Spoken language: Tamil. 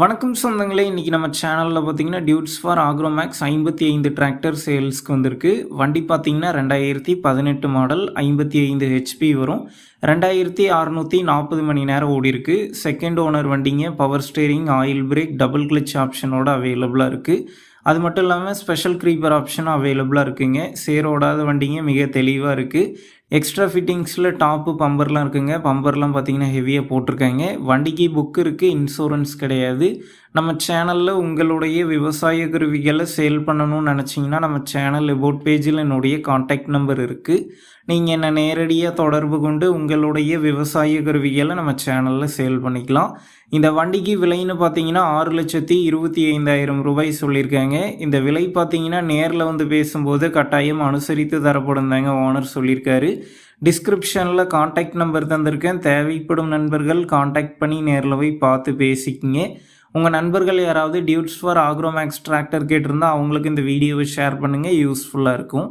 வணக்கம் சொந்தங்களே இன்றைக்கி நம்ம சேனலில் பார்த்தீங்கன்னா டியூட்ஸ் ஃபார் ஆக்ரோமேக்ஸ் ஐம்பத்தி ஐந்து டிராக்டர் சேல்ஸ்க்கு வந்திருக்கு. வண்டி பார்த்தீங்கன்னா ரெண்டாயிரத்தி பதினெட்டு மாடல் ஐம்பத்தி ஐந்து ஹெச்பி வரும். ரெண்டாயிரத்தி அறநூற்றி நாற்பது மணி நேரம் ஓடிருக்கு செகண்ட் ஓனர் வண்டிங்க power steering oil brake double clutch ஆப்ஷனோட அவைலபிளாக இருக்குது அது மட்டும் இல்லாமல் ஸ்பெஷல் க்ரீப்பர் ஆப்ஷனும் அவைலபிளாக இருக்குங்க. சேரோடாத வண்டிங்க மிக தெளிவாக இருக்குது எக்ஸ்ட்ரா ஃபிட்டிங்ஸில் டாப்பு பம்பர்லாம் இருக்குங்க. பம்பர்லாம் பார்த்தீங்கன்னா ஹெவியாக போட்டிருக்காங்க. வண்டிக்கு புக் இருக்குது இன்சூரன்ஸ் கிடையாது. நம்ம சேனலில் உங்களுடைய விவசாய கருவிகளை சேல் பண்ணணும்னு நினச்சிங்கன்னா நம்ம சேனல் எபோட் பேஜில் என்னுடைய காண்டாக்ட் நம்பர் இருக்குது நீங்கள் என்னை நேரடியாக தொடர்பு கொண்டு உங்களுடைய விவசாய கருவிகளை நம்ம சேனலில் சேல் பண்ணிக்கலாம். இந்த வண்டிக்கு விலைன்னு பார்த்தீங்கன்னா ஆறு லட்சத்தி இருபத்தி ஐந்தாயிரம் ரூபாய் சொல்லியிருக்காங்க. இந்த விலை பார்த்தீங்கன்னா நேரில் வந்து பேசும்போது கட்டாயம் அனுசரித்து தரப்படும் தாங்க ஓனர் சொல்லியிருக்காரு. டிஸ்கிரிப்ஷனில் காண்டாக்ட் நம்பர் தந்திருக்கேன். தேவைப்படும் நண்பர்கள் காண்டாக்ட் பண்ணி நேரில் போய் பார்த்து பேசிக்கிங்க. உங்கள் நண்பர்கள் யாராவது டியூட்ஸ் ஃபார் ஆக்ரோமேக்ஸ் டிராக்டர் கேட்டிருந்தால் அவங்களுக்கு இந்த வீடியோவை ஷேர் பண்ணுங்கள் யூஸ்ஃபுல்லாக இருக்கும்.